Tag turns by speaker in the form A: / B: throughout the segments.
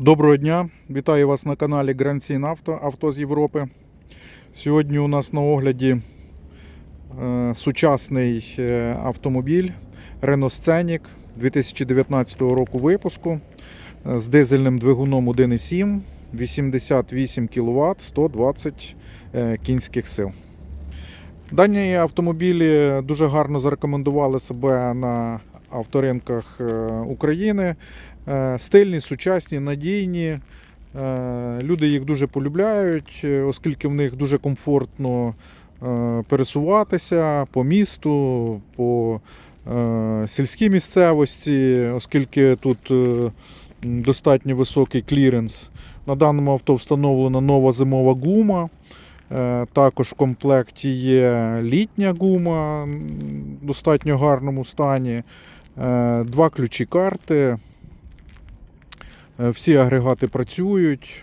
A: Доброго дня! Вітаю вас на каналі Sin Auto, авто з Європи. Сьогодні у нас на огляді е, сучасний е, автомобіль Renault Scenic 2019 року випуску е, з дизельним двигуном 1.7, 88 кВт, 120 е, кінських сил. Дані автомобілі дуже гарно зарекомендували себе на авторинках е, України. Е, Стильні, сучасні, надійні. Е, Люди їх дуже полюбляють, е, оскільки в них дуже комфортно пересуватися по місту, по сільській місцевості, оскільки тут достатньо високий кліренс. На даному авто встановлена нова зимова гума. Також в комплекті є літня гума в достатньо гарному стані. Два ключі карти. Е, Всі агрегати працюють.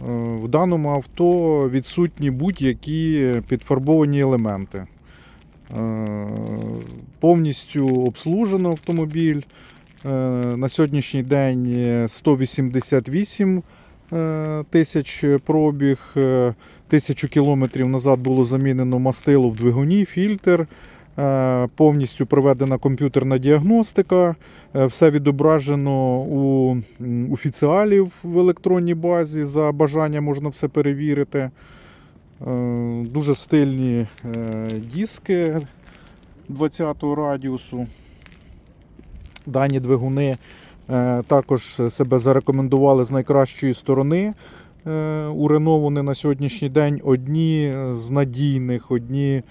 A: Е, В даному авто відсутні будь-які підфарбовані елементи. Е, Повністю обслужено автомобіль. На сьогоднішній день е, 188 е, тисяч пробіг. Тисячу кілометрів назад було замінено мастило в двигуні, фільтр. Е, Повністю проведена комп'ютерна діагностика. Е, Все відображено у офіціалів в електронній базі. За бажання можна все перевірити. Е, Дуже стильні диски 20-го радіусу. Дані двигуни також себе зарекомендували з найкращої сторони. У Рено вони на сьогоднішній день одні з надійних, одні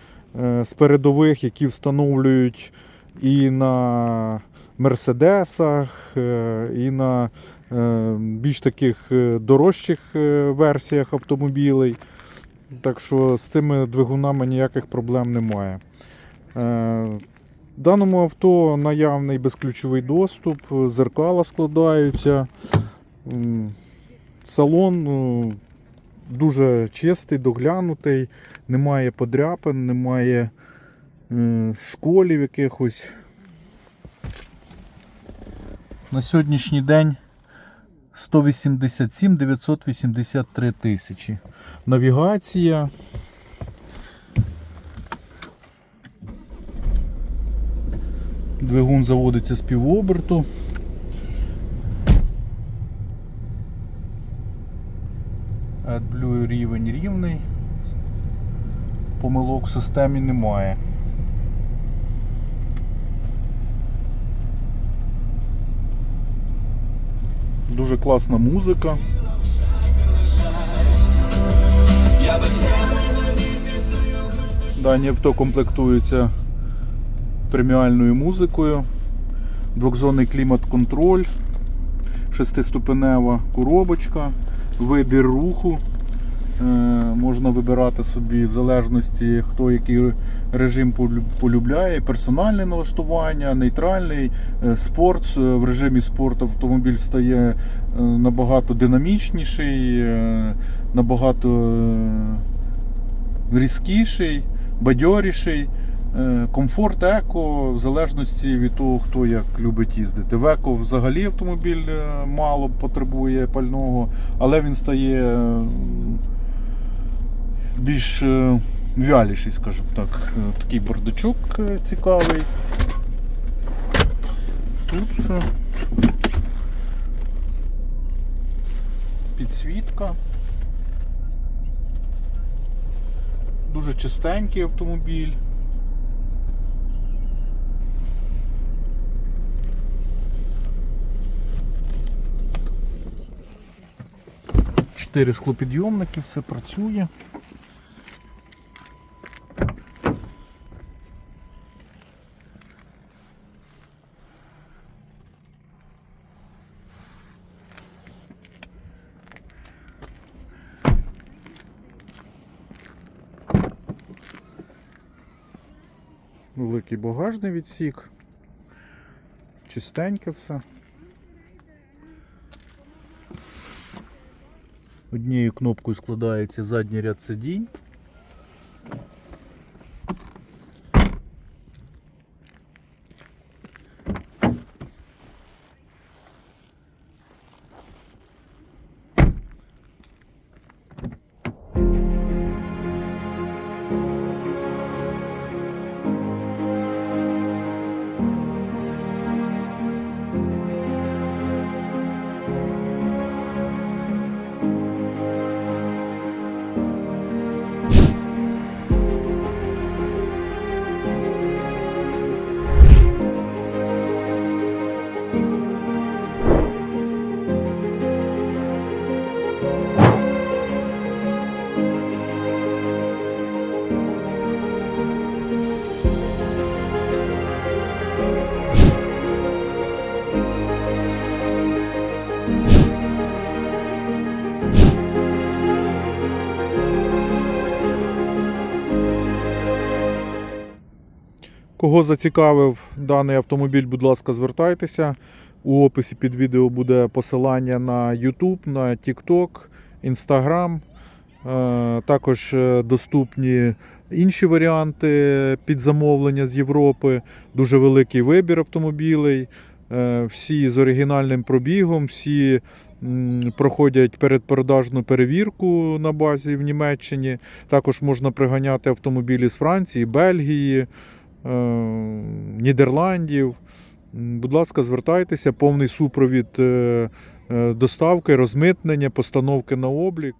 A: з передових, які встановлюють і на Мерседесах, е, і на е, більш таких е, дорожчих е, версіях автомобілей. Так що з цими двигунами ніяких проблем немає. Е, В даному авто наявний безключовий доступ, зеркала складаються. Салон ну, дуже чистий, доглянутий, немає подряпин, немає е, сколів якихось. На сьогоднішній день 187 983 тисячі. Навігація. Двигун заводиться з півоберту. Помилок в системі немає. Дуже класна музика. Дані авто комплектуються преміальною музикою, двохзонний клімат-контроль, шестиступенева коробочка, вибір руху. Е, Можна вибирати собі в залежності, хто який режим полюбляє. Персональне налаштування, нейтральний, е, спорт. Е, В режимі спорт автомобіль стає набагато динамічніший, набагато різкіший, бадьоріший. Комфорт еко в залежності від того, хто як любить їздити. В еко взагалі автомобіль мало потребує пального, але він стає більш е, вяліший, скажімо так. Е, Такий бардачок е, цікавий. Тут все. Підсвітка. Дуже чистенький автомобіль. Чотири склопідйомники, все працює. Великий багажний відсік. Чистеньке все. Однією кнопкою складається задній ряд сидінь. Кого зацікавив даний автомобіль, будь ласка, звертайтеся. У описі під відео буде посилання на YouTube, на TikTok, Instagram. Е, Також е, доступні інші варіанти під замовлення з Європи. Дуже великий вибір автомобілей. Е, Всі з оригінальним пробігом, всі проходять передпродажну перевірку на базі в Німеччині. Також можна приганяти автомобілі з Франції, Бельгії, Нідерландів. Будь ласка, звертайтеся, повний супровід е, е, доставки, розмитнення, постановки на облік.